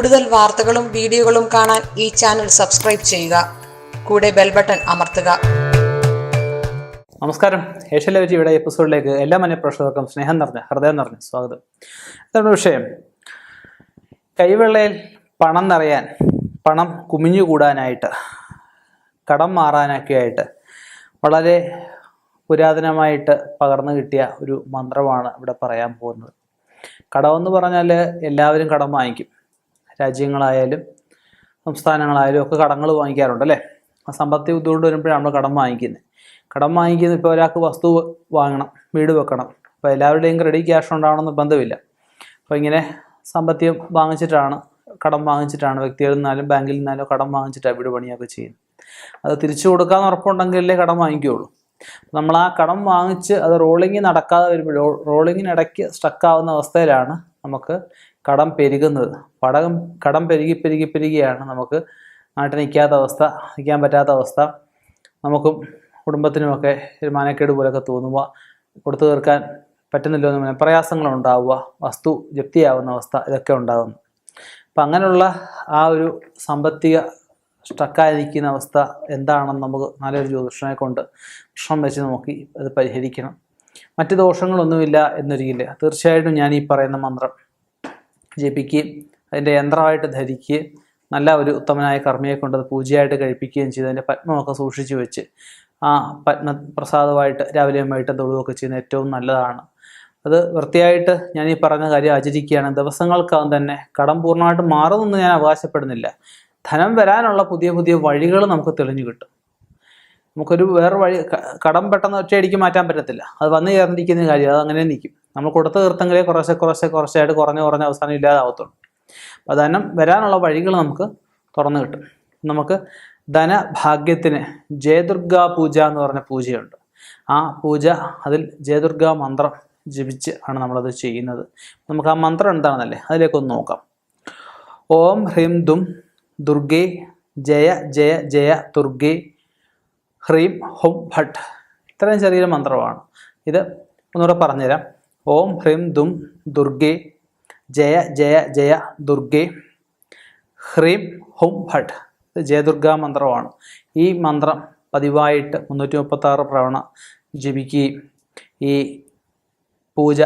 കൂടുതൽ വാർത്തകളും വീഡിയോകളും കാണാൻ ഈ ചാനൽ സബ്സ്ക്രൈബ് ചെയ്യുക. കൂടെ ബെൽ ബട്ടൺ അമർത്തുക. നമസ്കാരം. ഏഷ്യ ലവ് ഇവിടെ എപ്പിസോഡിലേക്ക് എല്ലാ മനഃപ്രേക്ഷകർക്കും സ്നേഹം നിറഞ്ഞ ഹൃദയം നിറഞ്ഞ സ്വാഗതം. ഇതാണ് വിഷയം. കൈവെള്ളയിൽ പണം നിറയാൻ പണം കുമിഞ്ഞുകൂടാനായിട്ട് കടം മാറാനൊക്കെയായിട്ട് വളരെ പുരാതനമായിട്ട് പകർന്നു കിട്ടിയ ഒരു മന്ത്രമാണ് ഇവിടെ പറയാൻ പോകുന്നത്. കടമെന്ന് പറഞ്ഞാൽ എല്ലാവരും കടം വാങ്ങിക്കും. രാജ്യങ്ങളായാലും സംസ്ഥാനങ്ങളായാലും ഒക്കെ കടങ്ങൾ വാങ്ങിക്കാറുണ്ട് അല്ലേ? ആ സമ്പത്തി ബുദ്ധിമുട്ട് വരുമ്പോഴാണ് നമ്മൾ കടം വാങ്ങിക്കുന്നത്. കടം വാങ്ങിക്കുന്നത് ഇപ്പോൾ ഒരാൾക്ക് വസ്തു വാങ്ങണം വീട് വെക്കണം. അപ്പോൾ എല്ലാവരുടെയും ക്രെഡിറ്റ് ക്യാഷ് ഉണ്ടാവണം ബന്ധമില്ല അപ്പോൾ ഇങ്ങനെ സമ്പത്തി വാങ്ങിച്ചിട്ടാണ് കടം വാങ്ങിച്ചിട്ടാണ് വ്യക്തികളിൽ നിന്നാലും ബാങ്കിൽ നിന്നാലും കടം വാങ്ങിച്ചിട്ടാണ് വീട് പണിയൊക്കെ ചെയ്യുന്നത്. അത് തിരിച്ചു കൊടുക്കാമെന്ന് ഉറപ്പുണ്ടെങ്കിലേ കടം വാങ്ങിക്കുകയുള്ളൂ. നമ്മൾ ആ കടം വാങ്ങിച്ച് അത് റോളിങ് നടക്കാതെ വരുമ്പോൾ റോളിങ്ങിനിടയ്ക്ക് സ്ട്രക്കാവുന്ന അവസ്ഥയിലാണ് നമുക്ക് കടം പെരുകുന്നത്. പടകം കടം പെരുകി പെരുകി പെരുകിയാണ് നമുക്ക് നാട്ടിൽ നിൽക്കാത്ത അവസ്ഥ നിൽക്കാൻ പറ്റാത്ത അവസ്ഥ. നമുക്കും കുടുംബത്തിനുമൊക്കെ ഒരു മാനക്കേട് പോലൊക്കെ തോന്നുക. കൊടുത്തു തീർക്കാൻ പറ്റുന്നില്ലോ എന്ന് പ്രയാസങ്ങൾ ഉണ്ടാവുക. വസ്തു ജപ്തിയാവുന്ന അവസ്ഥ ഇതൊക്കെ ഉണ്ടാകുന്നു അപ്പം അങ്ങനെയുള്ള ആ ഒരു സാമ്പത്തിക സ്ട്രക്കായി നിൽക്കുന്ന അവസ്ഥ എന്താണെന്ന് നമുക്ക് നല്ലൊരു ജ്യോതിഷനെ കൊണ്ട് പ്രശ്നം വെച്ച് നോക്കി അത് പരിഹരിക്കണം. മറ്റ് ദോഷങ്ങളൊന്നുമില്ല എന്നൊരിക്കില്ല തീർച്ചയായിട്ടും ഞാൻ ഈ പറയുന്ന മന്ത്രം ജപിക്കുകയും അതിന്റെ യന്ത്രമായിട്ട് ധരിക്കുകയും നല്ല ഒരു ഉത്തമനായ കർമ്മിയെ കൊണ്ടത് പൂജയായിട്ട് കഴിപ്പിക്കുകയും ചെയ്ത്. അതിന്റെ പത്മമൊക്കെ സൂക്ഷിച്ചു വെച്ച് ആ പത്മ പ്രസാദമായിട്ട് രാവിലെയും വൈകിട്ടും തൊടുകയൊക്കെ ചെയ്യുന്നത് ഏറ്റവും നല്ലതാണ്. അത് വൃത്തിയായിട്ട് ഞാൻ ഈ പറഞ്ഞ കാര്യം ആചരിക്കുകയാണ്. ദിവസങ്ങൾക്കകം തന്നെ കടം പൂർണമായിട്ട് മാറുമെന്ന് ഞാൻ അവകാശപ്പെടുന്നില്ല. ധനം വരാനുള്ള പുതിയ പുതിയ വഴികൾ നമുക്ക് തെളിഞ്ഞു കിട്ടും. നമുക്കൊരു വേറെ വഴി കടം പെട്ടെന്ന് ഒറ്റയടിക്ക് മാറ്റാൻ പറ്റത്തില്ല. അത് വന്നു ചേർന്നിരിക്കുന്ന കാര്യം അത് അങ്ങനെ നിൽക്കും. നമ്മൾ കൊടുത്ത തീർത്തെങ്കിലേ കുറേശ്ശെ കുറേശ്ശെ കുറച്ചായിട്ട് കുറഞ്ഞ് കുറഞ്ഞ അവസാനം ഇല്ലാതാവത്തുള്ളൂ. അപ്പോൾ ധനം വരാനുള്ള വഴികൾ നമുക്ക് തുറന്നു കിട്ടും. നമുക്ക് ധനഭാഗ്യത്തിന് ജയദുർഗാ പൂജ എന്ന് പറഞ്ഞ പൂജയുണ്ട്. ആ പൂജ അതിൽ ജയദുർഗാ മന്ത്രം ജപിച്ച് ആണ് നമ്മളത് ചെയ്യുന്നത്. നമുക്ക് ആ മന്ത്രം എന്താണെന്നല്ലേ? അതിലേക്കൊന്ന് നോക്കാം. ഓം ഹ്രീം ദും ദുർഗേ ജയ ജയ ജയ ദുർഗേ ഹ്രീം ഹും ഭട്ട്. ഇത്രയും ചെറിയൊരു മന്ത്രമാണ്. ഇത് ഒന്നുകൂടെ പറഞ്ഞുതരാം. ഓം ഹ്രീം ദും ദുർഗേ ജയ ജയ ജയ ദുർഗേ ഹ്രീം ഹും ഭട്ട്. ഇത് ജയദുർഗാ മന്ത്രമാണ്. ഈ മന്ത്രം പതിവായിട്ട് മുന്നൂറ്റി മുപ്പത്താറ് പ്രവണ ജപിക്കുകയും ഈ പൂജ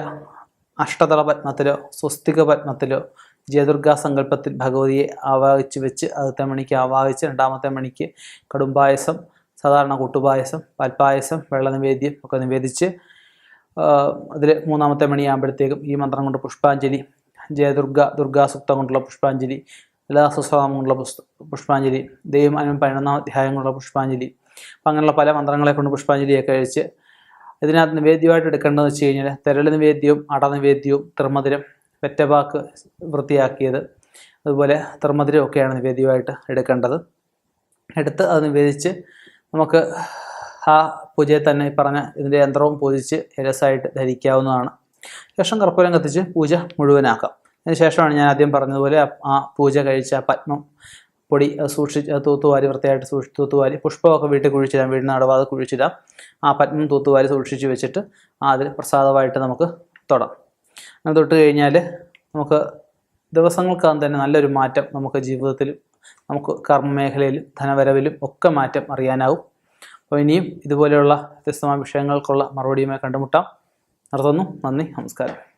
അഷ്ടതള പത്മത്തിലോ സ്വസ്തിക പത്മത്തിലോ ജയദുർഗാ സങ്കല്പത്തിൽ ഭഗവതിയെ ആവാഹിച്ച് വെച്ച് ആദ്യത്തെ മണിക്ക് ആവാഹിച്ച് രണ്ടാമത്തെ മണിക്ക് കടുംപായസം സാധാരണ കൂട്ടുപായസം പാൽപ്പായസം വെള്ളനിവേദ്യം ഒക്കെ നിവേദിച്ച് അതിൽ മൂന്നാമത്തെ മണിയാകുമ്പോഴത്തേക്കും ഈ മന്ത്രം കൊണ്ട് പുഷ്പാഞ്ജലി ജയദുർഗ ദുർഗാസുക്തം കൊണ്ടുള്ള പുഷ്പാഞ്ജലി ലളിതാസഹസ്രനാമം കൊണ്ടുള്ള പുഷ്പാഞ്ജലി ദൈവം അനു പതിനൊന്നാം അധ്യായം കൊണ്ടുള്ള പുഷ്പാഞ്ജലി. അപ്പം അങ്ങനെയുള്ള പല മന്ത്രങ്ങളെ കൊണ്ട് പുഷ്പാഞ്ജലിയൊക്കെ കഴിച്ച് ഇതിനകത്ത് നിവേദ്യമായിട്ട് എടുക്കേണ്ടതെന്ന് വെച്ച് കഴിഞ്ഞാൽ തെരൽ നിവേദ്യവും അട നിവേദ്യവും തിർമധുരം വെറ്റവാക്ക് വൃത്തിയാക്കിയത് അതുപോലെ തിർമധുരം ഒക്കെയാണ് നിവേദ്യമായിട്ട് എടുക്കേണ്ടത്. എടുത്ത് അത് നിവേദിച്ച് നമുക്ക് ആ പൂജയെ തന്നെ പറഞ്ഞ ഇതിന്റെ യന്ത്രവും പൂജിച്ച് ഇരസായിട്ട് ധരിക്കാവുന്നതാണ്. ശേഷം കർപ്പൂരം കത്തിച്ച് പൂജ മുഴുവനാക്കാം. അതിനുശേഷമാണ് ഞാൻ ആദ്യം പറഞ്ഞതുപോലെ ആ- പൂജ കഴിച്ച പത്മം പൊടി സൂക്ഷിച്ച് തൂത്തുവാരി വൃത്തിയായിട്ട് സൂക്ഷി തൂത്തുവാരി പുഷ്പമൊക്കെ വീട്ടിൽ കുഴിച്ചിടാം വീടിന് നടവാതെ കുഴിച്ചിടാം. ആ പത്മം തൂത്തുവാരി സൂക്ഷിച്ച് വെച്ചിട്ട് അതിൽ പ്രസാദമായിട്ട് നമുക്ക് തൊടാം. അങ്ങനെ തൊട്ട് കഴിഞ്ഞാൽ നമുക്ക് ദിവസങ്ങൾക്കകം തന്നെ നല്ലൊരു മാറ്റം നമുക്ക് ജീവിതത്തിലും നമുക്ക് കർമ്മമേഖലയിലും ധനവരവിലും ഒക്കെ മാറ്റം അറിയാനാവും. അപ്പോൾ ഇനിയും ഇതുപോലെയുള്ള വ്യത്യസ്തമായ വിഷയങ്ങൾക്കുള്ള മറുപടിയുമായി കണ്ടുമുട്ടാം. നിർത്തുന്നു നന്ദി. നമസ്കാരം.